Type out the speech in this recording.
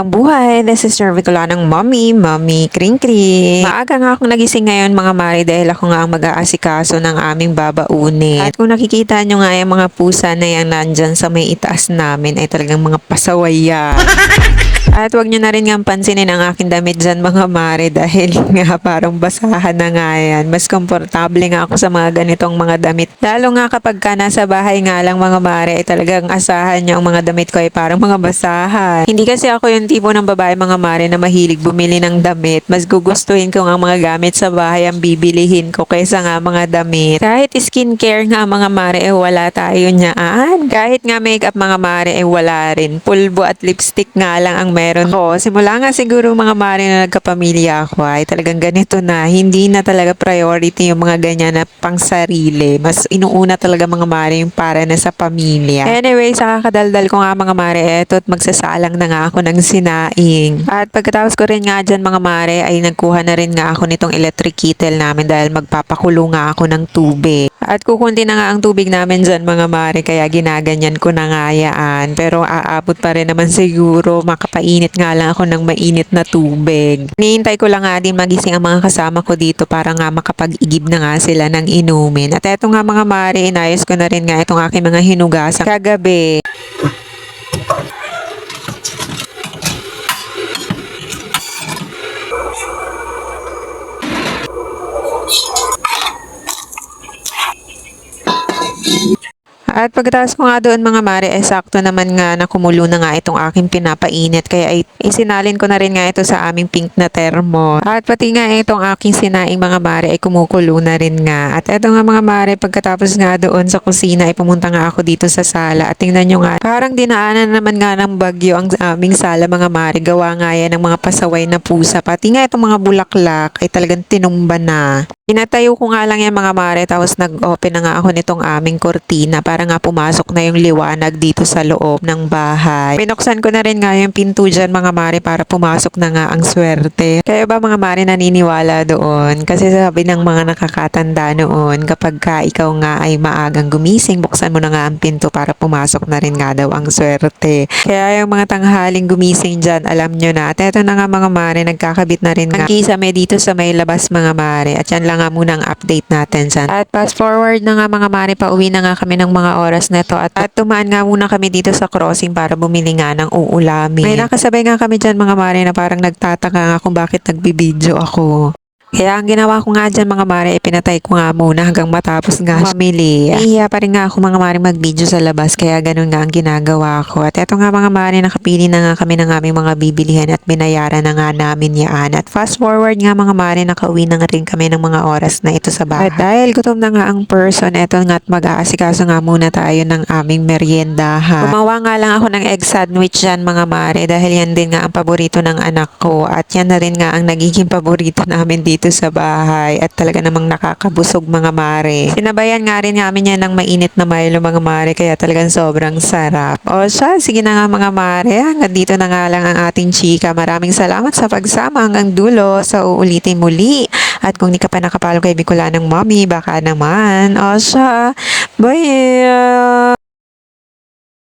magandang buhay. This is your Bicolanang mommy, mommy kring kring. Maaga nga akong nagising ngayon mga mari dahil ako nga ang mag-aasikaso ng aming babaunin. At kung nakikita nyo nga yung mga pusa na yan nandyan sa may itaas namin ay talagang mga pasawaya. At wag nyo na rin nga pansinin ang aking damit dyan mga mare dahil nga parang basahan na nga yan. Mas komportable nga ako sa mga ganitong mga damit. Lalo nga kapag ka nasa bahay nga lang mga mare ay talagang asahan nyo ang mga damit ko ay parang mga basahan. Hindi kasi ako yung tipo ng babae mga mare na mahilig bumili ng damit. Mas gugustuhin ko nga mga gamit sa bahay ang bibilihin ko kaysa nga mga damit. Kahit skincare nga mga mare eh wala tayo nyaan. Kahit nga makeup mga mare eh wala rin. Pulbo at lipstick nga lang ang meron ko. Simula nga siguro mga mare na nagkapamilya ako ay talagang ganito na. Hindi na talaga priority yung mga ganyan na pang sarili. Mas inuuna talaga mga mare yung para na sa pamilya. Anyway, sa kakadaldal ko nga mga mare, eto at magsasalang na nga ako ng sinaing. At pagkatapos ko rin nga dyan mga mare ay nagkuha na rin nga ako nitong electric kettle namin dahil magpapakulo nga ako ng tubig. At kukunti na nga ang tubig namin dyan mga mare kaya ginaganyan ko na nga yaan. Pero aabot pa rin naman siguro makapainit nga lang ako ng mainit na tubig. Niintay ko lang nga din magising ang mga kasama ko dito para nga makapag-igib na nga sila ng inumin. At eto nga mga mare, inayos ko na rin nga itong aking mga hinugasan kagabi. At pagkatapos ko nga doon mga mare, eh sakto naman nga na kumulo na nga itong aking pinapainit. Kaya ay, isinalin ko na rin nga ito sa aming pink na termo. At pati nga itong aking sinaing mga mare ay kumukulo na rin nga. At eto nga mga mare, pagkatapos nga doon sa kusina ay pumunta nga ako dito sa sala. At tingnan nyo nga, parang dinaanan naman nga ng bagyo ang aming sala mga mare. Gawa nga yan ng mga pasaway na pusa. Pati nga itong mga bulaklak ay talagang tinumba na. Inatayo ko nga lang yan mga mare tapos nag-open na nga ako nitong aming kortina para nga pumasok na yung liwanag dito sa loob ng bahay. Pinuksan ko na rin nga yung pinto dyan mga mare para pumasok na nga ang swerte. Kaya ba mga mare naniniwala doon? Kasi sabi ng mga nakakatanda noon kapag ka ikaw nga ay maagang gumising, buksan mo na nga ang pinto para pumasok na rin nga daw ang swerte. Kaya yung mga tanghaling gumising dyan, alam nyo na. At eto na nga mga mare, nagkakabit na rin nga. Ang kisame dito sa may labas mga mare. At yan lang nga muna ang update natin dyan. At fast forward na nga mga mare, pauwi na nga kami ng mga oras na to. At, at tumaan nga muna kami dito sa crossing para bumili nga ng uulamin. May nakasabay nga kami dyan mga mare na parang nagtataka nga kung bakit nagbibideo ako. Kaya ang ginawa ko nga dyan mga mare, ipinatay ko nga muna hanggang matapos nga mamili. Iya pa rin nga ako mga mare mag-video sa labas, kaya ganun nga ang ginagawa ko. At eto nga mga mare, nakapili na nga kami ng aming mga bibilihan at binayaran na nga namin yan. At fast forward nga mga mare, nakauwi na nga rin kami ng mga oras na ito sa bahay. At dahil gutom na nga ang person, eto nga at mag-aasikaso nga muna tayo ng aming meriendahan. Gumawa nga lang ako ng egg sandwich dyan mga mare, dahil yan din nga ang paborito ng anak ko. At yan na rin nga ang nagiging paborito namin dito sa bahay at talaga namang nakakabusog mga mare. Sinabayan nga rin namin yan ng mainit na Milo mga mare kaya talagang sobrang sarap. O siya, sige na nga mga mare, hanggang dito na nga lang ang ating chika. Maraming salamat sa pagsama hanggang dulo sa uulitin muli. At kung di ka pa nakapalo kay Bicola ng Mommy, baka naman. O siya, bye!